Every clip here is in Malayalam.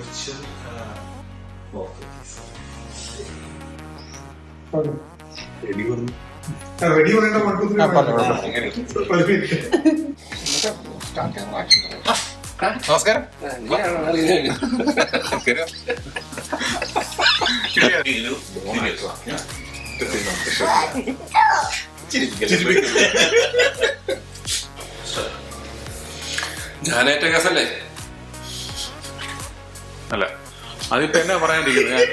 വിർച്വൽ റെഡി പറയേണ്ട ആ, പറഞ്ഞോ, പറഞ്ഞോ. നമസ്കാരം ഞാനേറ്റ കേസല്ലേ അല്ല? അതിപ്പോ എന്നാ പറയാണ്ടിരിക്കുന്നത്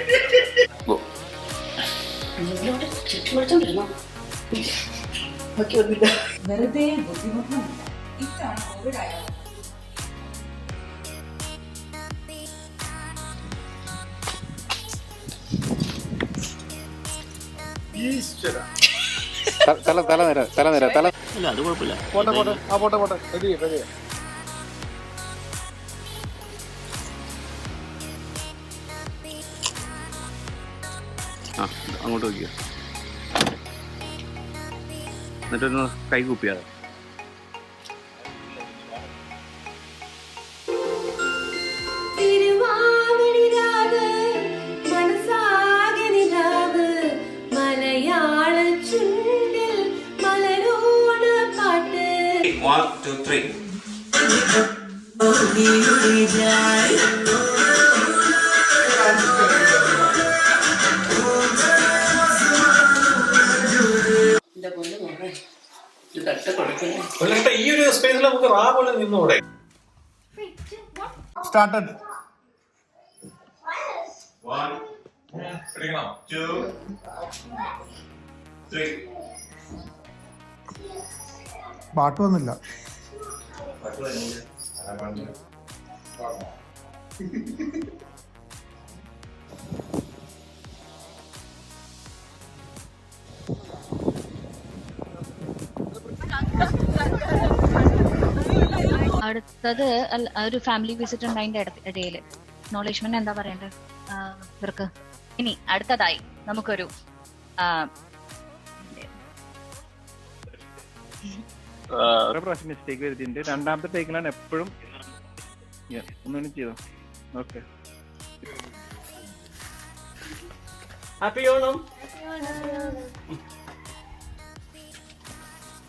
ഞാൻ തല നേരം വെറുതെ ഇതാണ് കോവിഡ് ആയാലും തല തല നിര തല നിര തല പോട്ടെ പോട്ടെ ആ പോട്ടെ പോട്ടെ. Ready ready. ആ അങ്ങോട്ട് വയ്ക്കുക എന്നിട്ടൊന്ന് കൈ കൂപ്പിയാതെ One, two, three. ചുണ്ടിൽ കട്ട് എന്നിട്ട് ഈ ഒരു സ്പേസിൽ നമുക്ക് റാ പോലെ നിന്നൂടെ സ്റ്റാർട്ടഡ് പാട്ട് വന്നില്ല. അടുത്തത് ഒരു ഫാമിലി വിസിറ്റ് ഉണ്ട് അതിന്റെ ഇടയിൽ നോളജ്മെന്റ് എന്താ പറയണ്ടത് ഇവർക്ക്. ഇനി അടുത്തതായി നമുക്കൊരു പ്രാവശ്യം മിസ്റ്റേക്ക് രണ്ടാമത്തെ ടേക്കിലാണ് എപ്പോഴും ഒന്നും ചെയ്തോ? ഓക്കെ ഹാപ്പി ഓണം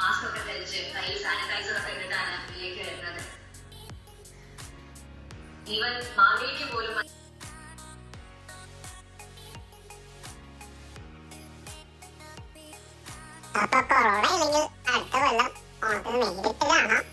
മാസ്ക് ഒക്കെ ധരിച്ച് കയ്യിൽ സാനിറ്റൈസർ ഒക്കെ ഇട്ടിട്ടാണ് ഇതിലേക്ക് വരുന്നത്. ഈവൻ മാവേലിക്ക് പോലും അപ്പൊ കൊറോണ ഇല്ലെങ്കിൽ അടുത്ത കൊല്ലം ഓണത്തിന് നേരിട്ട് കാണാം